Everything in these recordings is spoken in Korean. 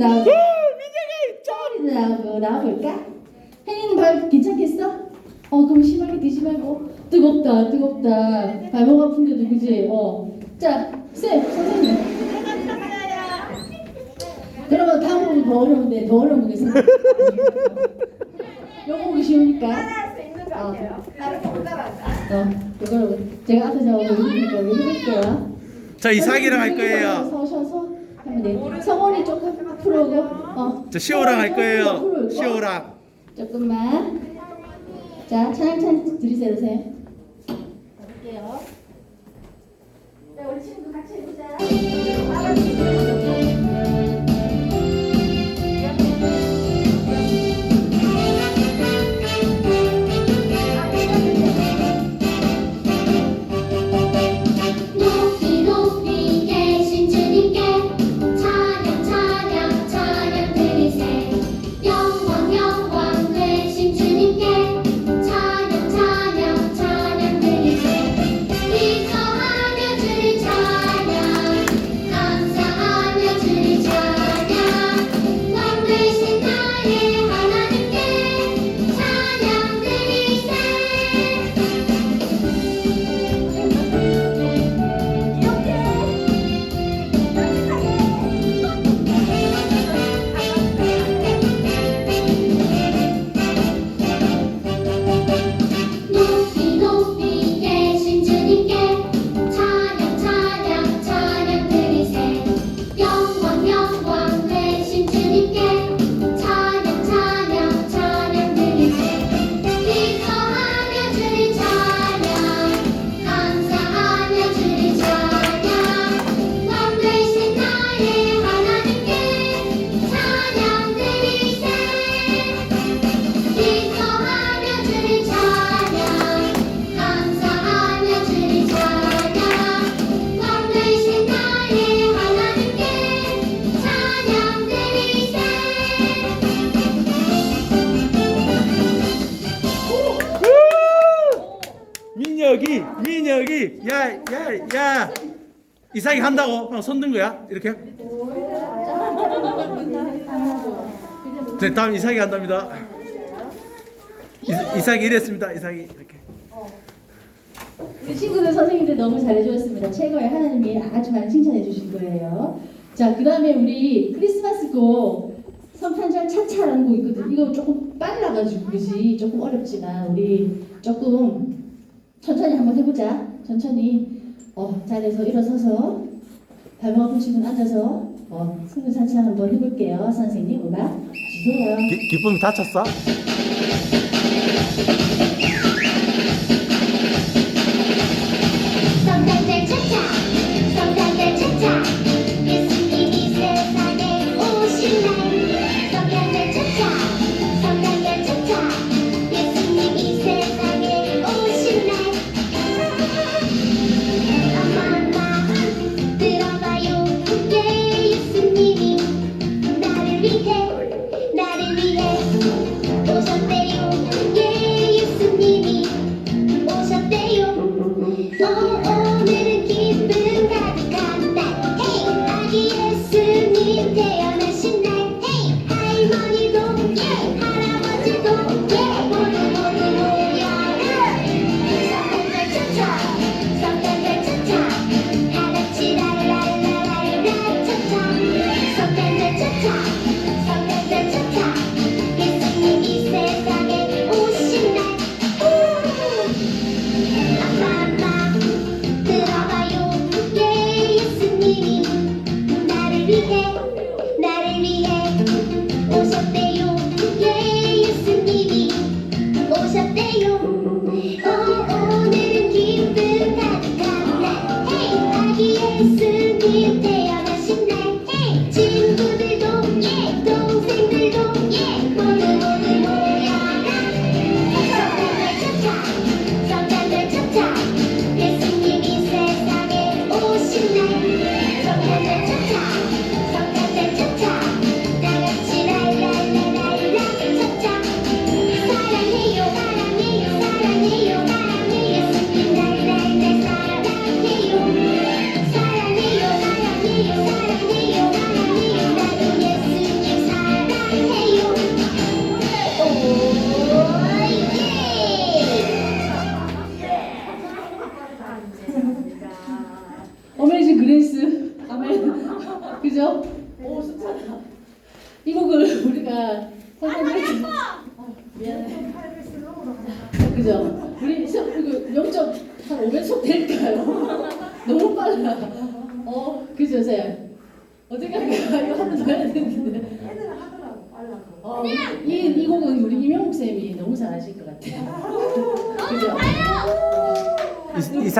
나오고 민혁이 나오고 나와볼까? 혜린은 발 괜찮겠어? 어 그럼 심하게 드지 말고 뜨겁다 뜨겁다 발목 아픈데도 그지? 어자쌤 선생님 그러면 다음 곡은 더 어려운데 더 어려운 거겠습니다 요거 보기 쉬우니까 따라할 수 있는 것 같아요. 다른 거못 따라한다. 어 이걸 제가 앞에서 여기 해볼게요 자 이삭이랑 할 거예요. 서셔서 하면 돼. 성원이 조금 앞으로 오고 어. 저 시오랑 할 거예요. 오고. 시오랑. 조금만. 자, 차근차근 들이세요, 선생님. 볼게요. 자, 우리 친구 같이 해보자. 한다고 그냥 손든 거야 이렇게. 네 다음 이삭이 한답니다. 이, 이삭이 이랬습니다. 이삭이 이렇게. 우리 친구들 선생님들 너무 잘해주셨습니다. 최고의 하나님이 아주 많이 칭찬해 주실 거예요. 자, 그 다음에 우리 크리스마스 곡 성탄절 차차라는 곡 있거든. 이거 조금 빨라가지고 그지? 조금 어렵지만 우리 조금 천천히 한번 해보자. 천천히 어 자리에서 일어서서 발목 아픈 친구는 앉아서 어 승부차차 한번 해볼게요. 선생님 음악 주세요. 기, 기쁨이 다쳤어? day.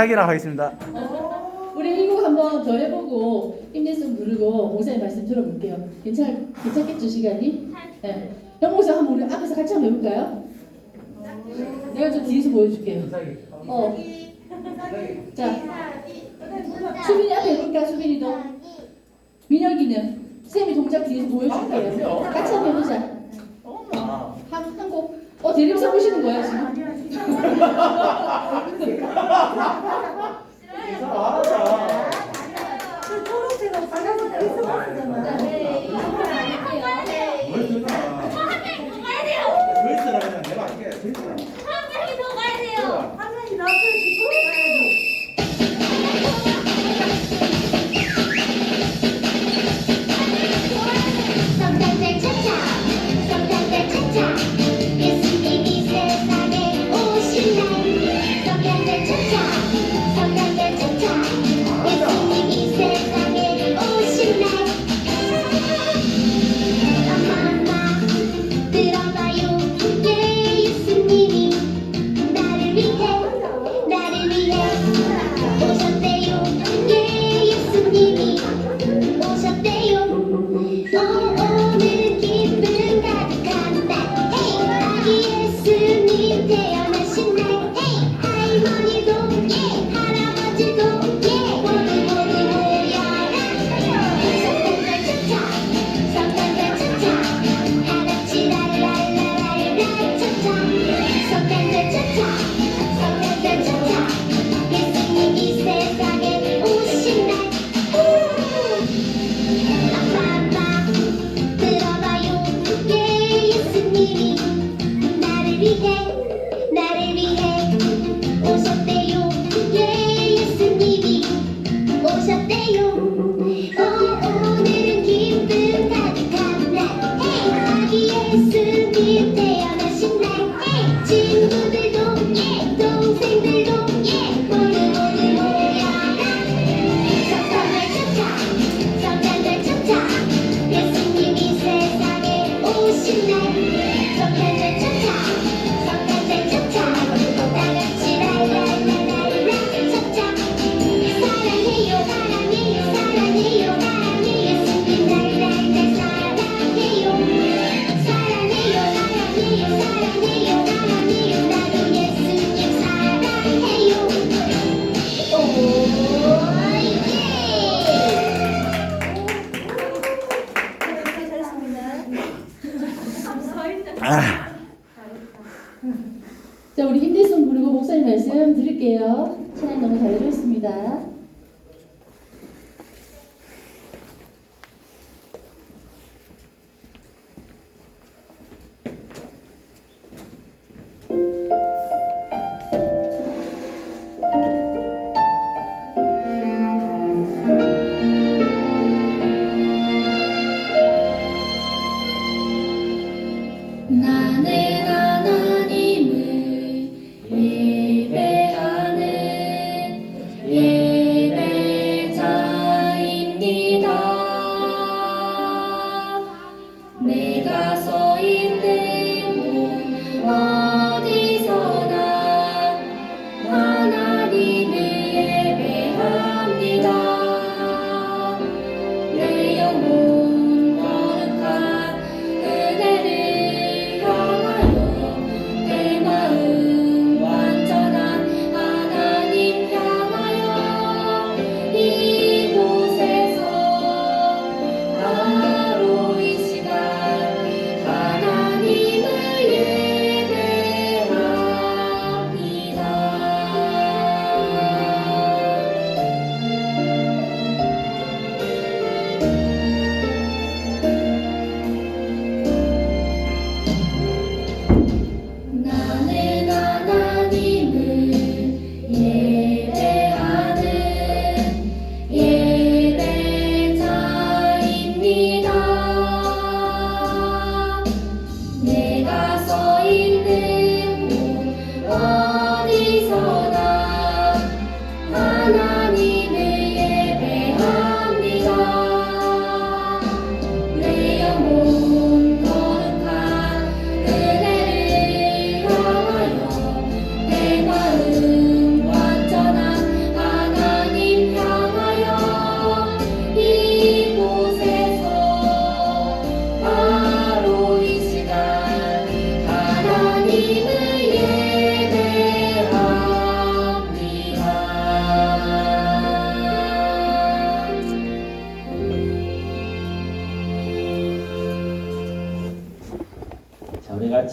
이삭이라고 하겠습니다. 어, 우리 일곱 한번 더 해보고 힘내서 부르고 목사님 말씀 들어볼게요. 괜찮 괜찮겠죠 시간이? 네. 형 목사 한번 우리 앞에서 같이 한번 해볼까요? 내가 좀 뒤에서 보여줄게요. 어. 자, 수빈이 앞에 해볼까 수빈이도. 민혁이는 쌤이 동작 뒤에서 보여줄게요. 같이 한번 해보자. 한한곡어 대리부사 보시는 거예요 지금? 알아서. 그 초록색하고 빨간색이 있어 봤잖아.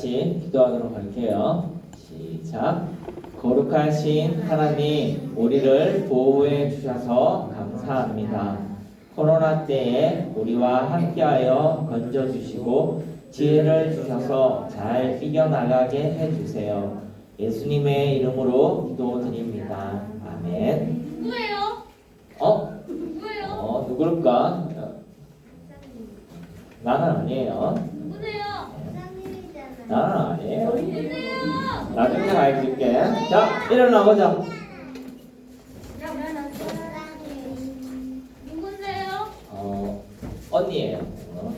같이 기도하도록 할게요. 시작. 거룩하신 하나님, 우리를 보호해 주셔서 감사합니다. 코로나 때에 우리와 함께하여 건져주시고 지혜를 주셔서 잘 이겨나가게 해주세요. 예수님의 이름으로 기도드립니다. 아멘. 누구예요? 어? 누구예요? 어, 누굴까? 어, 나는 아니에요. 나는 아니에요. 누구세요? 나중에 알려줄게. 자, 일어나 보자. 누구세요? 어, 언니예요. 어,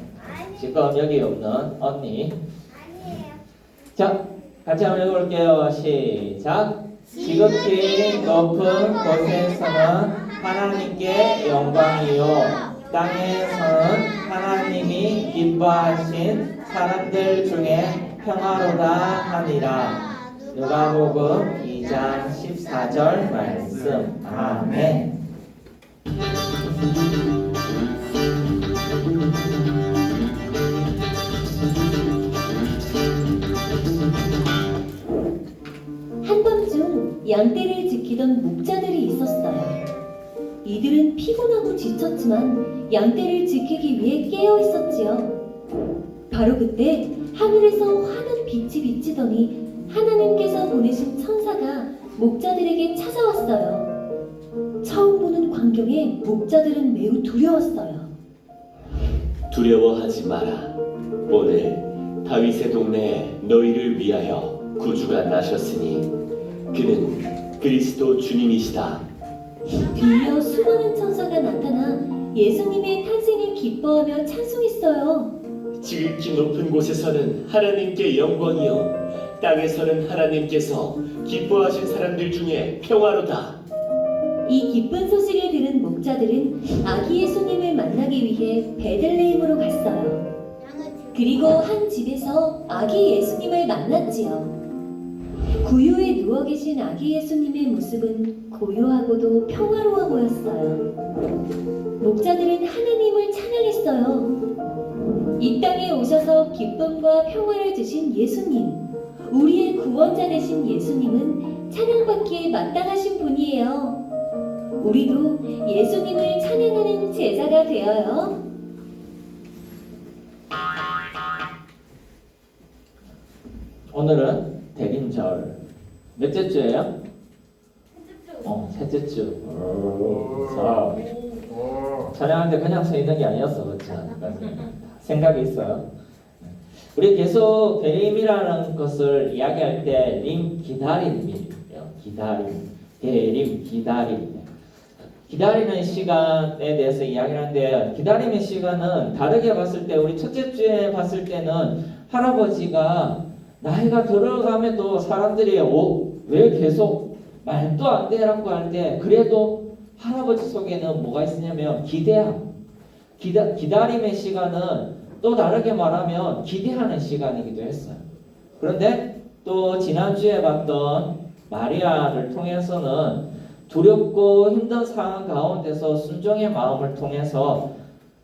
지금 여기 없는 언니. 자, 같이 한번 읽어볼게요. 시작. 지극히 높은 곳에서는 하나님께 영광이요. 땅에서는 하나님이 기뻐하신 사람들 중에 평화로다 하니라. 누가복음 2장 14절 말씀. 아멘. 한밤중 양떼를 지키던 목자들이 있었어요. 이들은 피곤하고 지쳤지만 양떼를 지키기 위해 깨어 있었지요. 바로 그때 하늘에서 환한 빛이 비치더니 하나님께서 보내신 천사가 목자들에게 찾아왔어요. 처음 보는 광경에 목자들은 매우 두려웠어요. 두려워하지 마라. 오늘 다윗의 동네에 너희를 위하여 구주가 나셨으니 그는 그리스도 주님이시다. 뒤이어 수많은 천사가 나타나 예수님의 탄생을 기뻐하며 찬송했어요. 지극히 높은 곳에서는 하나님께 영광이요 땅에서는 하나님께서 기뻐하신 사람들 중에 평화로다. 이 기쁜 소식을 들은 목자들은 아기 예수님을 만나기 위해 베들레헴으로 갔어요. 그리고 한 집에서 아기 예수님을 만났지요. 구유에 누워 계신 아기 예수님의 모습은 고요하고도 평화로워 보였어요. 기쁨과 평화를 주신 예수님, 우리의 구원자 되신 예수님은 찬양받기에 마땅하신 분이에요. 우리도 예수님을 찬양하는 제자가 되어요. 오늘은 대림절. 몇째 주예요? 어, 셋째 주. 오, 자, 찬양하는데 그냥 서 있는 게 아니었어, 그렇지 않을까? 생각이 있어요. 우리 계속 대림이라는 것을 이야기할 때 림 기다림이에요. 기다림, 대림 기다림. 기다리는 시간에 대해서 이야기를 하는데 기다림의 시간은 다르게 봤을 때 우리 첫째 주에 봤을 때는 할아버지가 나이가 들어가면도 사람들이 오, 왜 계속 말도 안 되라고 할때 그래도 할아버지 속에는 뭐가 있으냐면 기대함. 기다, 기다림의 시간은 또 다르게 말하면 기대하는 시간이기도 했어요. 그런데 또 지난주에 봤던 마리아를 통해서는 두렵고 힘든 상황 가운데서 순종의 마음을 통해서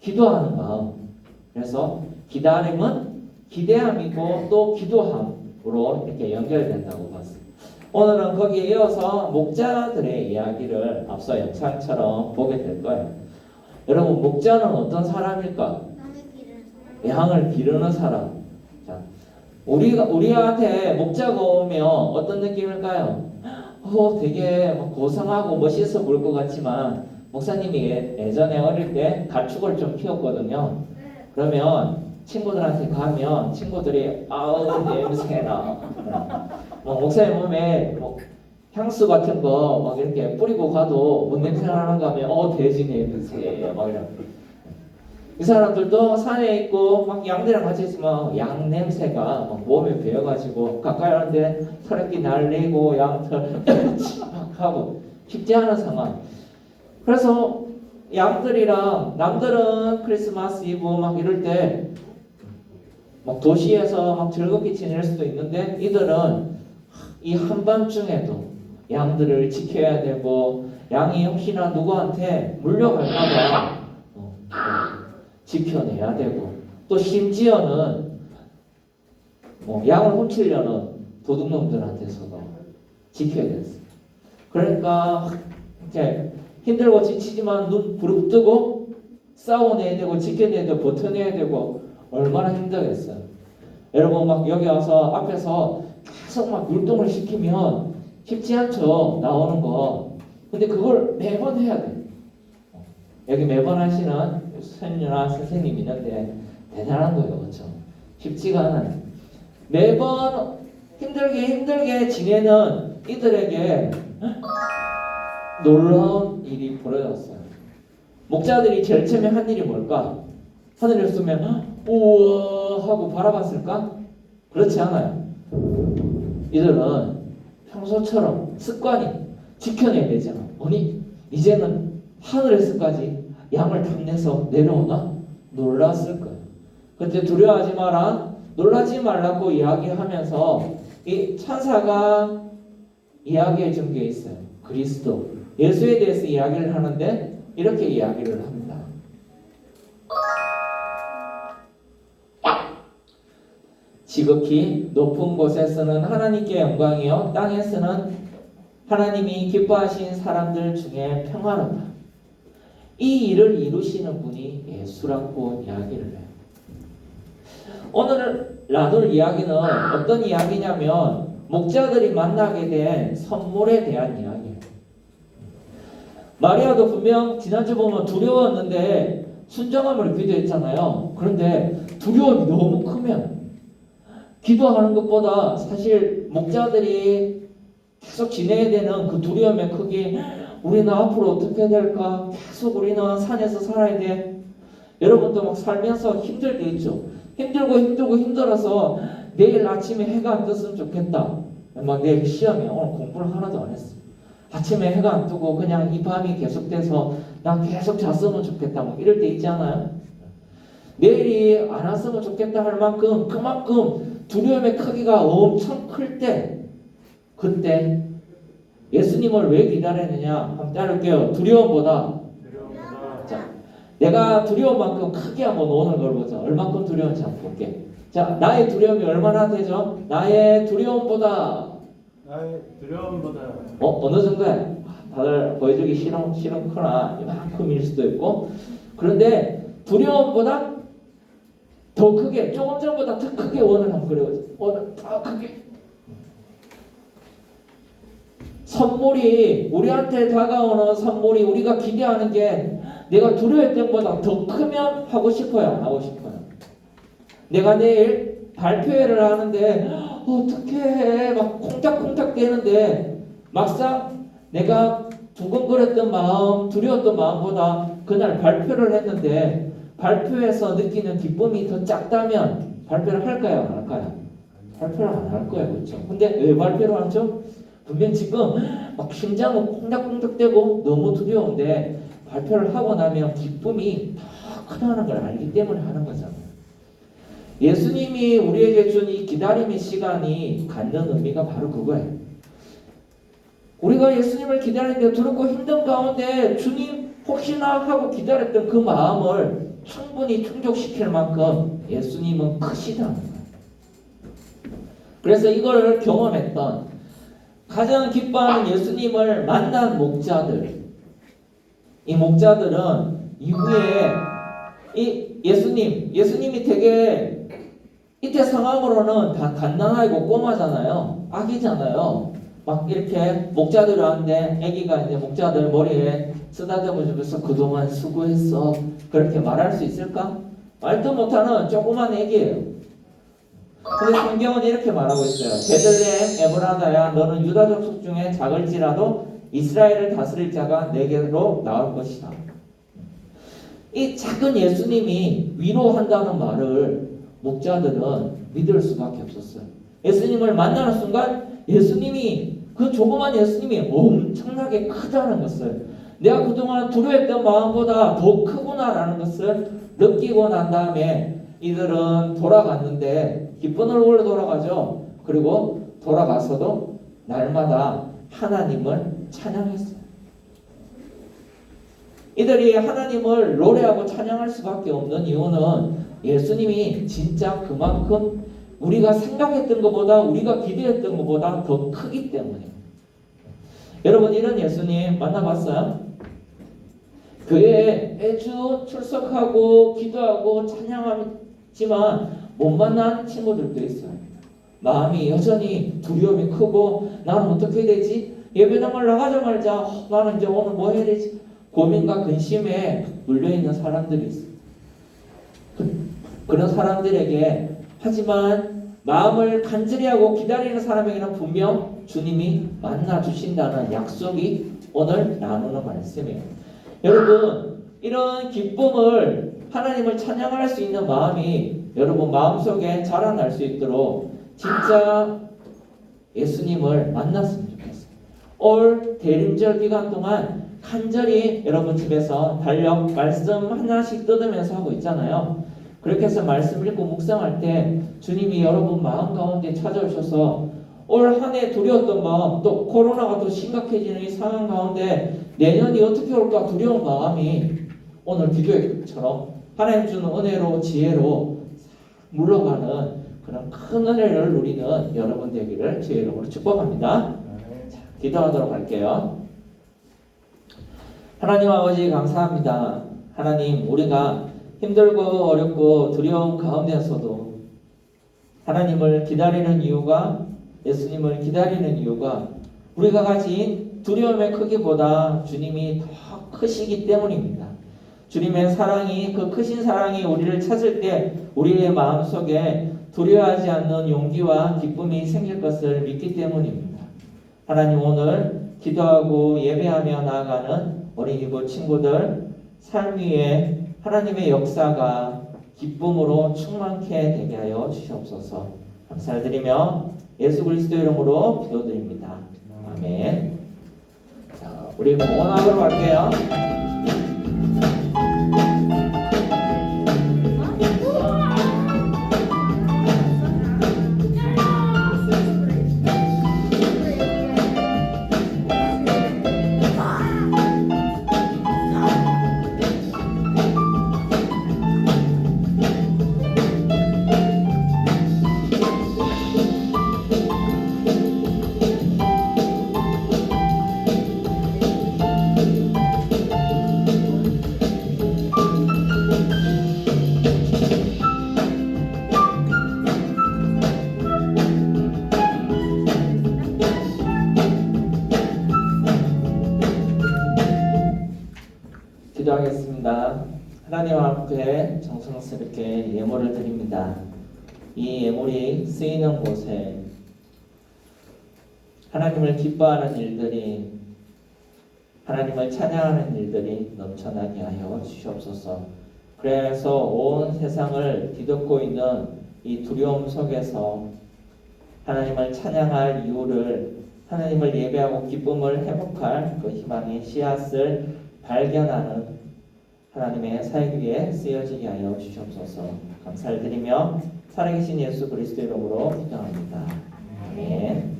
기도하는 마음. 그래서 기다림은 기대함이고 또 기도함으로 이렇게 연결된다고 봤습니다. 오늘은 거기에 이어서 목자들의 이야기를 앞서 영상처럼 보게 될 거예요. 여러분 목자는 어떤 사람일까? 양을 기르는 사람. 자, 우리가 우리한테 목자가 오면 어떤 느낌일까요? 어, 되게 막 고상하고 멋있어 보일 것 같지만 목사님이 예- 예전에 어릴 때 가축을 좀 키웠거든요. 그러면 친구들한테 가면 친구들이 아우 냄새나. 뭐 목사님 몸에 뭐 향수 같은 거 막 이렇게 뿌리고 가도 뭔 냄새 나는가 하면 어 돼지 냄새 막 이런. 이 사람들도 산에 있고 막 양들이랑 같이 있으면 양 냄새가 막 몸에 배어가지고 가까이 하는데 털끼 날리고 양털 막 하고 쉽지 않은 상황. 그래서 양들이랑 남들은 크리스마스 이브 막 이럴 때 막 도시에서 막 즐겁게 지낼 수도 있는데 이들은 이 한밤중에도 양들을 지켜야 되고 양이 혹시나 누구한테 물려갈까봐 지켜내야 되고 또 심지어는 뭐 양을 훔치려는 도둑놈들한테서도 지켜야 됐어요. 그러니까 이렇게 힘들고 지치지만 눈 부릅뜨고 싸워내야 되고 지켜내야 되고 버텨내야 되고 얼마나 힘들겠어요. 여러분 막 여기 와서 앞에서 계속 막 율동을 시키면 쉽지 않죠. 나오는 거. 근데 그걸 매번 해야 돼. 여기 매번 하시는 선녀나 선생님 있는데 대단한 거예요. 그렇죠? 쉽지가 않아요. 매번 힘들게 힘들게 지내는 이들에게 놀라운 일이 벌어졌어요. 목자들이 제일 처음에 한 일이 뭘까? 하늘을 쏘면 우와 하고 바라봤을까? 그렇지 않아요. 이들은 평소처럼 습관이 지켜내야 되잖아. 아니 이제는 하늘에서까지 양을 탐내서 내려오나? 놀랐을 거예요. 그때 두려워하지 마라. 놀라지 말라고 이야기하면서 이 천사가 이야기해 준 게 있어요. 그리스도 예수에 대해서 이야기를 하는데 이렇게 이야기를 합니다. 지극히 높은 곳에서는 하나님께 영광이요 땅에서는 하나님이 기뻐하신 사람들 중에 평화로다. 이 일을 이루시는 분이 예수라고 이야기를 해요. 오늘 나눌 이야기는 어떤 이야기냐면 목자들이 만나게 된 선물에 대한 이야기예요. 마리아도 분명 지난주 보면 두려웠는데 순정함을 기도했잖아요. 그런데 두려움이 너무 크면 기도하는 것보다 사실 목자들이 계속 지내야 되는 그 두려움의 크기 우리는 앞으로 어떻게 될까? 계속 우리는 산에서 살아야 돼. 여러분도 막 살면서 힘들 때 있죠. 힘들고 힘들고 힘들어서 내일 아침에 해가 안 떴으면 좋겠다. 막 내일 시험에 오늘 공부를 하나도 안 했어. 아침에 해가 안 뜨고 그냥 이 밤이 계속돼서 난 계속 잤으면 좋겠다. 막 이럴 때 있지 않아요? 내일이 안 왔으면 좋겠다 할 만큼 그만큼 두려움의 크기가 엄청 클 때 그때 예수님을 왜 기다렸느냐 한번 따를게요. 두려움보다 자, 내가 두려운 만큼 크게 한번 오늘 걸보자. 얼만큼 두려운지 한번 볼게. 자, 나의 두려움이 얼마나 되죠? 나의 두려움보다 나의 두려움보다 어 어느 정도야? 다들 보여주기 싫은 싫은거나 이만큼일 수도 있고 그런데 두려움보다 더 크게 조금 전보다 더 크게 원을 한번 그려보자. 원을 더 크게. 선물이 우리한테 다가오는 선물이 우리가 기대하는 게 내가 두려웠던 것보다 더 크면 하고 싶어요, 안 하고 싶어요. 내가 내일 발표회를 하는데 어떻게 해? 막 콩닥콩닥 되는데 막상 내가 두근거렸던 마음, 두려웠던 마음보다 그날 발표를 했는데 발표에서 느끼는 기쁨이 더 작다면 발표를 할까요, 안 할까요? 발표를 안 할 거예요, 그렇죠? 근데 왜 발표를 하죠? 분명 지금 막 심장은 콩닥콩닥대고 너무 두려운데 발표를 하고 나면 기쁨이 더 크다는 걸 알기 때문에 하는 거잖아요. 예수님이 우리에게 준 이 기다림의 시간이 갖는 의미가 바로 그거예요. 우리가 예수님을 기다리는데 두렵고 힘든 가운데 주님 혹시나 하고 기다렸던 그 마음을 충분히 충족시킬 만큼 예수님은 크시다는 거예요. 그래서 이걸 경험했던 가장 기뻐하는 예수님을 만난 목자들. 이 목자들은 이후에 이 예수님 예수님이 되게 이때 상황으로는 다 갓난아이고 꼬마잖아요. 아기잖아요. 막 이렇게 목자들 왔는데 아기가 이제 목자들 머리에 쓰다듬어 주면서 그동안 수고했어. 그렇게 말할 수 있을까? 말도 못하는 조그만 아기예요 근데 성경은 이렇게 말하고 있어요. 베들레헴 에브라다야 너는 유다 족속 중에 작을지라도 이스라엘을 다스릴 자가 내게로 나올 것이다. 이 작은 예수님이 위로한다는 말을 목자들은 믿을 수밖에 없었어요. 예수님을 만나는 순간 예수님이 그 조그만 예수님이 엄청나게 크다는 것을 내가 그동안 두려웠던 마음보다 더 크구나라는 것을 느끼고 난 다음에 이들은 돌아갔는데 기쁜 얼굴로 돌아가죠. 그리고 돌아가서도 날마다 하나님을 찬양했어요. 이들이 하나님을 노래하고 찬양할 수밖에 없는 이유는 예수님이 진짜 그만큼 우리가 생각했던 것보다 우리가 기대했던 것보다 더 크기 때문이에요. 여러분 이런 예수님 만나봤어요? 교회에 매주 출석하고 기도하고 찬양하지만 못 만난 친구들도 있어요. 마음이 여전히 두려움이 크고 나는 어떻게 되지? 예배당을 나가자마자 어, 나는 이제 오늘 뭐 해야 되지? 고민과 근심에 물려있는 사람들이 있어요. 그, 그런 사람들에게 하지만 마음을 간절히 하고 기다리는 사람에게는 분명 주님이 만나 주신다는 약속이 오늘 나누는 말씀이에요. 여러분 이런 기쁨을 하나님을 찬양할 수 있는 마음이 여러분 마음속에 자라날 수 있도록 진짜 예수님을 만났으면 좋겠어요. 올 대림절 기간 동안 간절히 여러분 집에서 달력 말씀 하나씩 뜯으면서 하고 있잖아요. 그렇게 해서 말씀 읽고 묵상할 때 주님이 여러분 마음 가운데 찾아오셔서 올 한 해 두려웠던 마음 또 코로나가 또 심각해지는 이 상황 가운데 내년이 어떻게 올까 두려운 마음이 오늘 기도회처럼 하나님 주는 은혜로 지혜로 물러가는 그런 큰 은혜를 누리는 여러분 되기를 주의 이름으로 축복합니다. 자, 기도하도록 할게요. 하나님 아버지 감사합니다. 하나님 우리가 힘들고 어렵고 두려운 가운데서도 하나님을 기다리는 이유가 예수님을 기다리는 이유가 우리가 가진 두려움의 크기보다 주님이 더 크시기 때문입니다. 주님의 사랑이 그 크신 사랑이 우리를 찾을 때 우리의 마음속에 두려워하지 않는 용기와 기쁨이 생길 것을 믿기 때문입니다. 하나님 오늘 기도하고 예배하며 나아가는 어린이부 친구들 삶 위에 하나님의 역사가 기쁨으로 충만케 되게 하여 주시옵소서. 감사드리며 예수 그리스도 이름으로 기도드립니다. 아멘. 자, 우리 공헌하러 갈게요. 하나님 앞에 정성스럽게 예물을 드립니다. 이 예물이 쓰이는 곳에 하나님을 기뻐하는 일들이 하나님을 찬양하는 일들이 넘쳐나게 하여 주시옵소서. 그래서 온 세상을 뒤덮고 있는 이 두려움 속에서 하나님을 찬양할 이유를 하나님을 예배하고 기쁨을 회복할 그 희망의 씨앗을 발견하는 하나님의 사역 위에 쓰여지게 하여 주시옵소서 감사를 드리며 살아계신 예수 그리스도 이름으로 기도합니다. 아멘.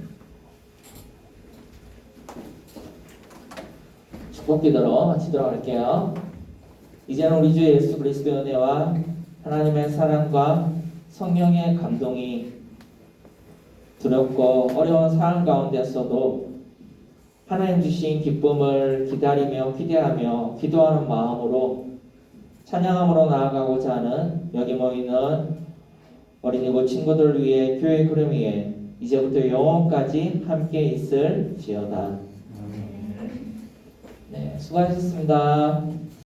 축복 기도로 마치도록 할게요. 이제는 우리 주 예수 그리스도의 은혜와 하나님의 사랑과 성령의 감동이 두렵고 어려운 상황 가운데서도 하나님 주신 기쁨을 기다리며 기대하며 기도하는 마음으로 찬양함으로 나아가고자 하는 여기 모이는 어린이고 친구들을 위해 교회 그름 위에 이제부터 영원까지 함께 있을 지어다. 네, 수고하셨습니다.